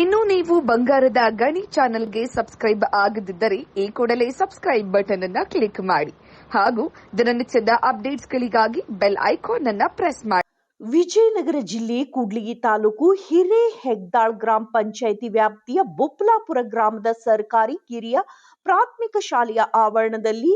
ಇನ್ನು ನೀವು ಬಂಗಾರದ ಗಣಿ ಚಾನೆಲ್ಗೆ ಸಬ್ಸ್ಕ್ರೈಬ್ ಆಗದಿದ್ದರೆ ಈ ಕೂಡಲೇ ಸಬ್ಸ್ಕ್ರೈಬ್ ಬಟನ್ ಅನ್ನ ಕ್ಲಿಕ್ ಮಾಡಿ ಹಾಗೂ ದಿನನಿತ್ಯದ ಅಪ್ಡೇಟ್ಸ್ಗಳಿಗಾಗಿ ಬೆಲ್ ಐಕಾನ್ ಅನ್ನ ಪ್ರೆಸ್ ಮಾಡಿ. ವಿಜಯನಗರ ಜಿಲ್ಲೆ ಕೂಡ್ಲಿಗಿ ತಾಲೂಕು ಹಿರೇಹೆಗ್ದಾಳ್ ಗ್ರಾಮ ಪಂಚಾಯಿತಿ ವ್ಯಾಪ್ತಿಯ ಬೊಪ್ಲಾಪುರ ಗ್ರಾಮದ ಸರ್ಕಾರಿ ಕಿರಿಯ ಪ್ರಾಥಮಿಕ ಶಾಲೆಯ ಆವರಣದಲ್ಲಿ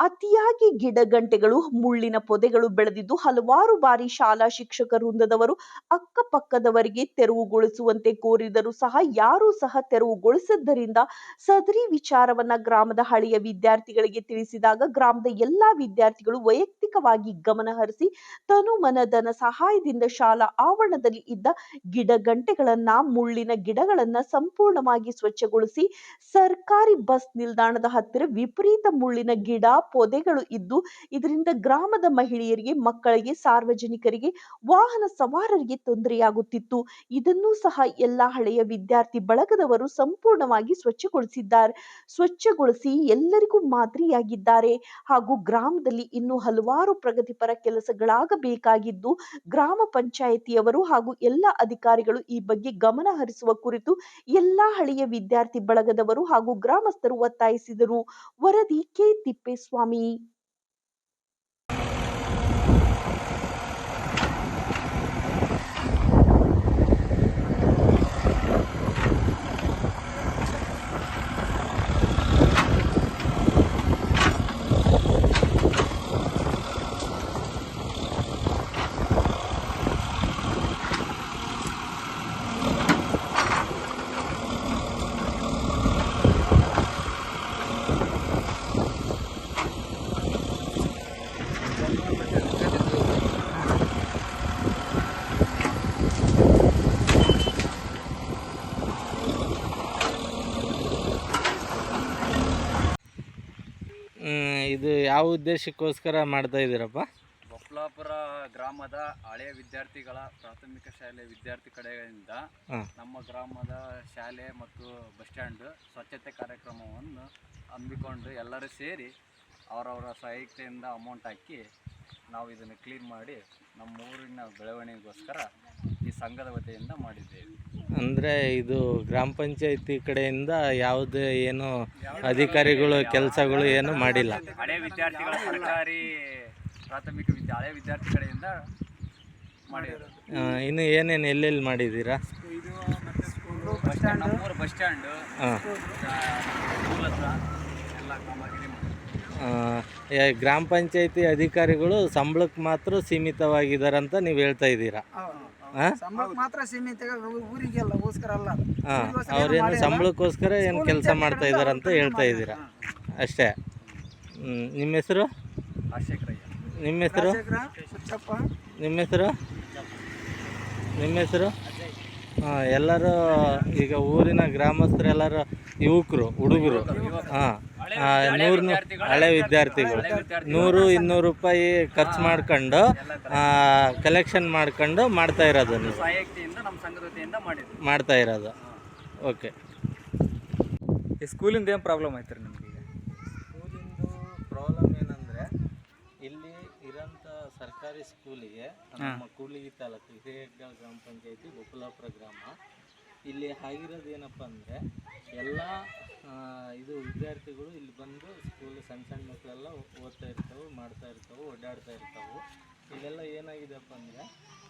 ಅತಿಯಾಗಿ ಗಿಡಗಂಟೆಗಳು ಮುಳ್ಳಿನ ಪೊದೆಗಳು ಬೆಳೆದಿದ್ದು ಹಲವಾರು ಬಾರಿ ಶಾಲಾ ಶಿಕ್ಷಕ ವೃಂದದವರು ಅಕ್ಕಪಕ್ಕದವರಿಗೆ ತೆರವುಗೊಳಿಸುವಂತೆ ಕೋರಿದರೂ ಸಹ ಯಾರೂ ಸಹ ತೆರವುಗೊಳಿಸಿದ್ದರಿಂದ ಸದರಿ ವಿಚಾರವನ್ನ ಗ್ರಾಮದ ಹಳೆಯ ವಿದ್ಯಾರ್ಥಿಗಳಿಗೆ ತಿಳಿಸಿದಾಗ ಗ್ರಾಮದ ಎಲ್ಲಾ ವಿದ್ಯಾರ್ಥಿಗಳು ವೈಯಕ್ತಿಕವಾಗಿ ಗಮನ ಹರಿಸಿ ತನು ಮನಧನ ಸಹಾಯದಿಂದ ಶಾಲಾ ಆವರಣದಲ್ಲಿ ಇದ್ದ ಗಿಡಗಂಟೆಗಳನ್ನ ಮುಳ್ಳಿನ ಗಿಡಗಳನ್ನ ಸಂಪೂರ್ಣವಾಗಿ ಸ್ವಚ್ಛಗೊಳಿಸಿ ಸರ್ಕಾರಿ ಬಸ್ ನಿಲ್ದಾಣದ ಹತ್ತಿರ ವಿಪರೀತ ಮುಳ್ಳಿನ ಗಿಡ ಪೊದೆಗಳು ಇದ್ದು ಇದರಿಂದ ಗ್ರಾಮದ ಮಹಿಳೆಯರಿಗೆ, ಮಕ್ಕಳಿಗೆ, ಸಾರ್ವಜನಿಕರಿಗೆ, ವಾಹನ ಸವಾರರಿಗೆ ತೊಂದರೆಯಾಗುತ್ತಿತ್ತು. ಇದನ್ನು ಸಹ ಎಲ್ಲಾ ಹಳೆಯ ವಿದ್ಯಾರ್ಥಿ ಬಳಗದವರು ಸಂಪೂರ್ಣವಾಗಿ ಸ್ವಚ್ಛಗೊಳಿಸಿದ್ದಾರೆ. ಸ್ವಚ್ಛಗೊಳಿಸಿ ಎಲ್ಲರಿಗೂ ಮಾದರಿಯಾಗಿದ್ದಾರೆ. ಹಾಗೂ ಗ್ರಾಮದಲ್ಲಿ ಇನ್ನೂ ಹಲವಾರು ಪ್ರಗತಿಪರ ಕೆಲಸಗಳಾಗಬೇಕಾಗಿದ್ದು, ಗ್ರಾಮ ಪಂಚಾಯಿತಿಯವರು ಹಾಗೂ ಎಲ್ಲ ಅಧಿಕಾರಿಗಳು ಈ ಬಗ್ಗೆ ಗಮನ ಹರಿಸುವ ಕುರಿತು ಎಲ್ಲಾ ಹಳೆಯ ವಿದ್ಯಾರ್ಥಿ ಬಳಗದವರು ಹಾಗೂ ಗ್ರಾಮಸ್ಥರು ಒತ್ತಾಯಿಸಿದರು. ವರದಿ ಕೆ ತಿಪ್ಪೇಸ್ವಾಮಿ 瓜咪。ಇದು ಯಾವ ಉದ್ದೇಶಕ್ಕೋಸ್ಕರ ಮಾಡ್ತಾ ಇದ್ದೀರಪ್ಪ? ಬೊಪ್ಲಾಪುರ ಗ್ರಾಮದ ಹಳೆಯ ವಿದ್ಯಾರ್ಥಿಗಳ ಪ್ರಾಥಮಿಕ ಶಾಲೆ ವಿದ್ಯಾರ್ಥಿ ಕಡೆಯಿಂದ ನಮ್ಮ ಗ್ರಾಮದ ಶಾಲೆ ಮತ್ತು ಬಸ್ ಸ್ಟ್ಯಾಂಡ್ ಸ್ವಚ್ಛತೆ ಕಾರ್ಯಕ್ರಮವನ್ನು ಹಮ್ಮಿಕೊಂಡು ಎಲ್ಲರೂ ಸೇರಿ ಅವರವರ ಸಾಹಿತ್ಯದಿಂದ ಅಮೌಂಟ್ ಹಾಕಿ ನಾವು ಇದನ್ನು ಕ್ಲೀನ್ ಮಾಡಿ ನಮ್ಮ ಊರಿನ ಬೆಳವಣಿಗೆಗೋಸ್ಕರ ಸಂಘದ ವತಿಯಿಂದ ಮಾಡಿದ್ದೇವೆ. ಅಂದರೆ ಇದು ಗ್ರಾಮ ಪಂಚಾಯತಿ ಕಡೆಯಿಂದ ಯಾವುದೇ ಏನು ಅಧಿಕಾರಿಗಳು ಕೆಲಸಗಳು ಏನು ಮಾಡಿಲ್ಲ. ಹಳೆ ವಿದ್ಯಾರ್ಥಿಗಳ ಸರ್ಕಾರಿ ಪ್ರಾಥಮಿಕ ವಿದ್ಯಾ ಹಳೆಯ ವಿದ್ಯಾರ್ಥಿ ಕಡೆಯಿಂದ ಮಾಡಿರೋದು. ಆ, ಇನ್ನು ಏನೇನು ಎಲ್ಲೆಲ್ಲಿ ಮಾಡಿದ್ದೀರಾ? ಬಸ್ ಸ್ಟ್ಯಾಂಡ್ ನಮ್ಮೂರು ಬಸ್ ಸ್ಟ್ಯಾಂಡು ಹಾಂ ಸ್ಕೂಲ್ ಹತ್ರ ಎಲ್ಲ ಕಾಮಗಾರಿ ಮಾಡಿದ್ದೀವಿ ಗ್ರಾಮ ಪಂಚಾಯತಿ ಅಧಿಕಾರಿಗಳು ಸಂಬಳಕ್ಕೆ ಮಾತ್ರ ಸೀಮಿತವಾಗಿದ್ದಾರೆ ಅಂತ ನೀವು ಹೇಳ್ತಾ ಇದ್ದೀರಾ? ಮಾತ್ರ ಸೀಮಿತ ಊರಿಗೆಲ್ಲ ಅಲ್ಲ. ಅವ್ರೇನು ಸಂಬಳಕ್ಕೋಸ್ಕರ ಏನು ಕೆಲಸ ಮಾಡ್ತಾ ಇದ್ದಾರೆ ಅಂತ ಹೇಳ್ತಾ ಇದ್ದೀರಾ? ಅಷ್ಟೇ. ನಿಮ್ಮ ಹೆಸರು? ನಿಮ್ಮ ಹೆಸರು? ನಿಮ್ಮ ಹೆಸರು? ನಿಮ್ಮ ಹೆಸರು? ಹಾಂ ಎಲ್ಲರೂ ಈಗ ಊರಿನ ಗ್ರಾಮಸ್ಥರೆಲ್ಲರೂ ಯುವಕರು ಹುಡುಗರು. ಹಾಂ. ನೂರು ಹಳೆ ವಿದ್ಯಾರ್ಥಿಗಳು. ನೂರು ಇನ್ನೂರು ರೂಪಾಯಿ ಖರ್ಚು ಮಾಡ್ಕೊಂಡು ಕಲೆಕ್ಷನ್ ಮಾಡ್ಕೊಂಡು ಮಾಡ್ತಾ ಇರೋದು ನೀವು. ಮಾಡ್ತಾ ಇರೋದು. ಓಕೆ ಈ ಸ್ಕೂಲಿಂದ ಏನು ಪ್ರಾಬ್ಲಮ್ ಆಯ್ತು ರೀ ನಮಗೆ ಸ್ಕೂಲಿಂದು ಪ್ರಾಬ್ಲಮ್ ಏನಂದರೆ ಇಲ್ಲಿ ಇರೋಂಥ ಸರ್ಕಾರಿ ಸ್ಕೂಲಿಗೆ ನಮ್ಮ ಕೂಲಿಗಿ ತಾಲೂಕು ಹಿರಿಯಡ್ಡ ಗ್ರಾಮ ಪಂಚಾಯತಿ ಗೋಕುಲಾಪುರ ಗ್ರಾಮ ಇಲ್ಲಿ ಆಗಿರೋದು ಏನಪ್ಪ ಅಂದರೆ ಎಲ್ಲ ಇದು ವಿದ್ಯಾರ್ಥಿಗಳು ಇಲ್ಲಿ ಬಂದು ಸ್ಕೂಲ್ ಸಣ್ಣ ಸಣ್ಣ ಮಕ್ಕಳೆಲ್ಲ ಓದ್ತಾ ಇರ್ತವೆ, ಮಾಡ್ತಾ ಇರ್ತವೆ, ಓಡಾಡ್ತಾ ಇರ್ತವೆ. ಇಲ್ಲೆಲ್ಲ ಏನಾಗಿದೆಪ್ಪ ಅಂದರೆ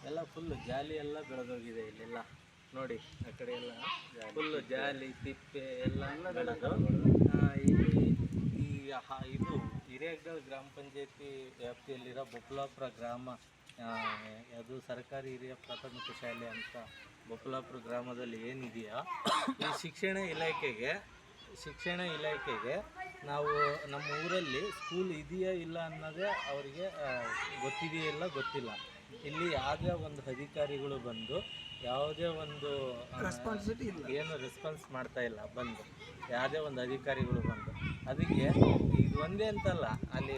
ಎಲ್ಲ ಫುಲ್ ಜಾಲಿ ಎಲ್ಲ ಬೆಳೆದೋಗಿದೆ ಇಲ್ಲೆಲ್ಲ. ನೋಡಿ, ಆ ಕಡೆ ಎಲ್ಲ ಫುಲ್ಲು ಜಾಲಿ, ತಿಪ್ಪೆ ಎಲ್ಲ ಬೆಳೆದು ಇಲ್ಲಿ ಈ ಇದು ಹಿರೇಗಲ್ ಗ್ರಾಮ ಪಂಚಾಯತಿ ವ್ಯಾಪ್ತಿಯಲ್ಲಿರೋ ಬೊಪ್ಲಾಪುರ ಗ್ರಾಮ ಅದು ಸರ್ಕಾರಿ ಹಿರಿಯ ಪ್ರಾಥಮಿಕ ಶಾಲೆ ಅಂತ ಬೊಕ್ಲಾಪುರ ಗ್ರಾಮದಲ್ಲಿ ಏನಿದೆಯೋ ಈ ಶಿಕ್ಷಣ ಇಲಾಖೆಗೆ ಶಿಕ್ಷಣ ಇಲಾಖೆಗೆ ನಾವು ನಮ್ಮ ಊರಲ್ಲಿ ಸ್ಕೂಲ್ ಇದೆಯಾ ಇಲ್ಲ ಅನ್ನೋದೇ ಅವರಿಗೆ ಗೊತ್ತಿದೆಯಾ ಇಲ್ಲ ಗೊತ್ತಿಲ್ಲ. ಇಲ್ಲಿ ಯಾವುದೇ ಒಂದು ಅಧಿಕಾರಿಗಳು ಬಂದು ಯಾವುದೇ ಒಂದು ರೆಸ್ಪಾನ್ಸಿಬಿಲಿಟಿ ಏನು ರೆಸ್ಪಾನ್ಸ್ ಮಾಡ್ತಾ ಇಲ್ಲ ಬಂದು ಯಾವುದೇ ಒಂದು ಅಧಿಕಾರಿಗಳು ಬಂದು. ಅದಕ್ಕೆ ಇದು ಒಂದೇ ಅಂತಲ್ಲ ಅಲ್ಲಿ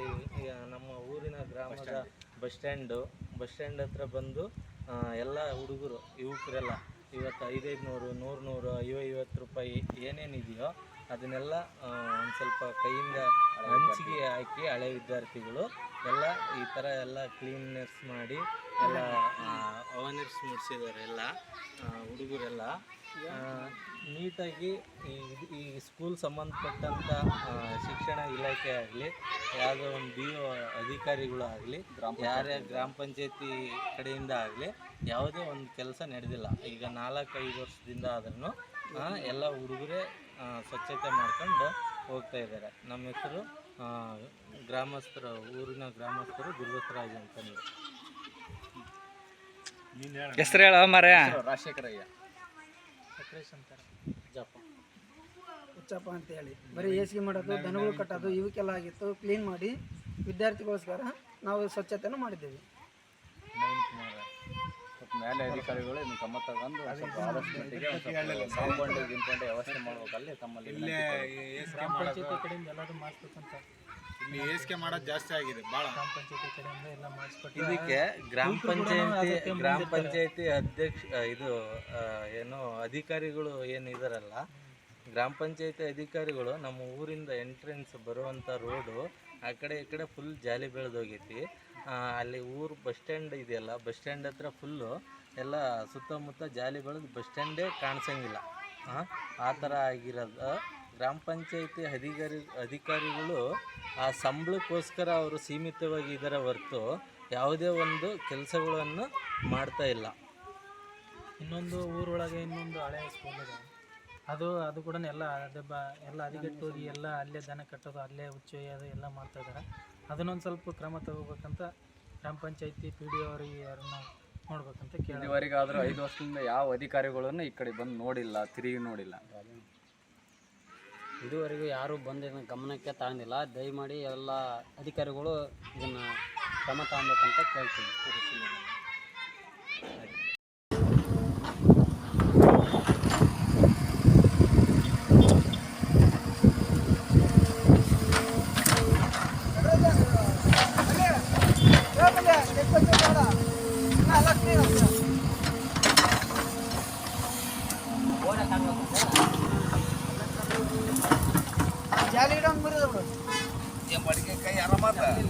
ನಮ್ಮ ಊರಿನ ಗ್ರಾಮದ ಬಸ್ ಸ್ಟ್ಯಾಂಡು ಬಸ್ ಸ್ಟ್ಯಾಂಡ್ ಹತ್ರ ಬಂದು ಎಲ್ಲ ಹುಡುಗರು ಯುವಕರೆಲ್ಲ ಇವತ್ತು ಐದೈದು ನೂರು ನೂರು ನೂರು ಐವತ್ತು ರೂಪಾಯಿ ಏನೇನಿದೆಯೋ ಅದನ್ನೆಲ್ಲ ಒಂದು ಸ್ವಲ್ಪ ಕೈಯಿಂದ ಹಂಚಿಗೆ ಹಾಕಿ ಹಳೆ ವಿದ್ಯಾರ್ಥಿಗಳು ಎಲ್ಲ ಈ ಥರ ಎಲ್ಲ ಕ್ಲೀನ್ನೆಸ್ ಮಾಡಿ ಎಲ್ಲ ಅವೇರ್ನೆಸ್ ಮೂಡಿಸಿದ್ದಾರೆ ಎಲ್ಲ ಹುಡುಗರೆಲ್ಲ. ನೀಟಾಗಿ ಈ ಈ ಸ್ಕೂಲ್ ಸಂಬಂಧಪಟ್ಟಂಥ ಶಿಕ್ಷಣ ಇಲಾಖೆ ಆಗಲಿ ಯಾವುದೋ ಒಂದು ಬಿ ಒ ಅಧಿಕಾರಿಗಳು ಆಗಲಿ ಯಾರೇ ಗ್ರಾಮ ಪಂಚಾಯತಿ ಕಡೆಯಿಂದ ಆಗಲಿ ಯಾವುದೇ ಒಂದು ಕೆಲಸ ನಡೆದಿಲ್ಲ. ಈಗ ನಾಲ್ಕೈದು ವರ್ಷದಿಂದ ಆದ್ರೂ ಎಲ್ಲ ಹುಡುಗರೇ ಸ್ವಚ್ಛತೆ ಮಾಡ್ಕೊಂಡು ಹೋಗ್ತಾ ಇದ್ದಾರೆ. ನಮ್ಮ ಹೆಸರು ಗ್ರಾಮಸ್ಥರು ಊರಿನ ಗ್ರಾಮಸ್ಥರು ಗುರುಬಸರಾಜ್ ಅಂತ ಹೆಸರು ಹೇಳ ಮರ್ಯ. ರಾಜಶೇಖರಯ್ಯ. ಜಪ ಹುಚ್ಚಪ್ಪ ಅಂತ ಹೇಳಿ. ಬರೀ ಏಸಿಗೆ ಮಾಡೋದು ದನಗಳು ಕಟ್ಟೋದು ಇವಕ್ಕೆಲ್ಲ ಆಗಿತ್ತು. ಕ್ಲೀನ್ ಮಾಡಿ ವಿದ್ಯಾರ್ಥಿಗೋಸ್ಕರ ನಾವು ಸ್ವಚ್ಛತೆಯನ್ನು ಮಾಡಿದ್ದೇವೆ. ನವೀನ್ ಕುಮಾರ್. ಸ್ವಲ್ಪ ಮೇಲೆ ಅಧಿಕಾರಿಗಳು ಇದನ್ನ ತಮ್ಮ ತಗೊಂಡು ಸ್ವಲ್ಪ ಆದಷ್ಟು ಮಟ್ಟಿಗೆ ಒಂದ್ ಸ್ವಲ್ಪ ಕಾಂಪೌಂಡ್ ಗಿಂಪೌಂಡ್ ವ್ಯವಸ್ಥೆ ಮಾಡ್ಬೇಕಲ್ಲಿ ತಮ್ಮಲ್ಲಿ ವಿನಂತಿ ಗ್ರಾಮ ಪಂಚಾಯತಿ ಕಡೆಯಿಂದ ಎಲ್ಲರೂ ಮಾಡಿಸ್ಬೇಕಂತ. ಇಲ್ಲಿ ಏಸಿಗೆ ಮಾಡೋದು ಜಾಸ್ತಿ ಆಗಿದೆ ಭಾಳ ಗ್ರಾಮ ಪಂಚಾಯತಿ ಕಡೆಯಿಂದ ಎಲ್ಲ ಮಾಡಿಸ್ಕೊಟ್ಟು ಇದಕ್ಕೆ ಗ್ರಾಮ ಪಂಚಾಯತಿ ಗ್ರಾಮ ಪಂಚಾಯತಿ ಅಧ್ಯಕ್ಷ ಇದು ಆ, ಏನು ಅಧಿಕಾರಿಗಳು ಏನಿದಾರಲ್ಲ ಗ್ರಾಮ ಪಂಚಾಯತಿ ಅಧಿಕಾರಿಗಳು ನಮ್ಮ ಊರಿಂದ ಎಂಟ್ರೆನ್ಸ್ ಬರುವಂಥ ರೋಡು ಆ ಕಡೆ ಈ ಕಡೆ ಫುಲ್ ಜಾಲಿ ಬೆಳೆದೋಗೈತಿ. ಆ, ಅಲ್ಲಿ ಊರು ಬಸ್ ಸ್ಟ್ಯಾಂಡ್ ಇದೆಯಲ್ಲ ಬಸ್ ಸ್ಟ್ಯಾಂಡ್ ಹತ್ರ ಫುಲ್ಲು ಎಲ್ಲ ಸುತ್ತಮುತ್ತ ಜಾಲಿ ಬೆಳೆದು ಬಸ್ ಸ್ಟ್ಯಾಂಡೇ ಕಾಣಿಸಂಗಿಲ್ಲ. ಆ ಥರ ಆಗಿರೋದು. ಗ್ರಾಮ ಪಂಚಾಯಿತಿ ಅಧಿಕಾರಿ ಅಧಿಕಾರಿಗಳು ಆ ಸಂಬಳಕ್ಕೋಸ್ಕರ ಅವರು ಸೀಮಿತವಾಗಿ ಇದರ ಹೊರತು ಯಾವುದೇ ಒಂದು ಕೆಲಸಗಳನ್ನು ಮಾಡ್ತಾ ಇಲ್ಲ. ಇನ್ನೊಂದು ಊರೊಳಗೆ ಇನ್ನೊಂದು ಹಳೆ ಸ್ಕೂಲ್ ಇದೆ. ಅದು ಅದು ಕೂಡ ಎಲ್ಲ ಅದು ಬ ಎಲ್ಲ ಅದಿಗೆಟ್ಟು ಹೋಗಿ ಎಲ್ಲ ಅಲ್ಲೇ ದನ ಕಟ್ಟೋದು ಅಲ್ಲೇ ಹುಚ್ಚೊಯ್ಯೋದು ಎಲ್ಲ ಮಾಡ್ತಾ ಇದ್ದಾರೆ. ಅದನ್ನೊಂದು ಸ್ವಲ್ಪ ಕ್ರಮ ತಗೋಬೇಕಂತ ಗ್ರಾಮ ಪಂಚಾಯಿತಿ ಪಿ ಡಿ ಅವರಿಗೆ ಯಾರನ್ನ ನೋಡ್ಬೇಕಂತ ಕೇಳಿ ಇದುವರೆಗಾದರೂ ಐದು ವರ್ಷದಿಂದ ಯಾವ ಅಧಿಕಾರಿಗಳನ್ನು ಈ ಕಡೆ ಬಂದು ನೋಡಿಲ್ಲ ತಿರುಗಿ ನೋಡಿಲ್ಲ. ಇದುವರೆಗೂ ಯಾರೂ ಬಂದು ಇದನ್ನು ಗಮನಕ್ಕೆ ತಗೊಂಡಿಲ್ಲ. ದಯಮಾಡಿ ಎಲ್ಲ ಅಧಿಕಾರಿಗಳು ಇದನ್ನು ಕ್ರಮ ತಗೊಬೇಕಂತ ಬರೋದು ಬಿಡು ಕೈ ಮಾತಾಡಿ.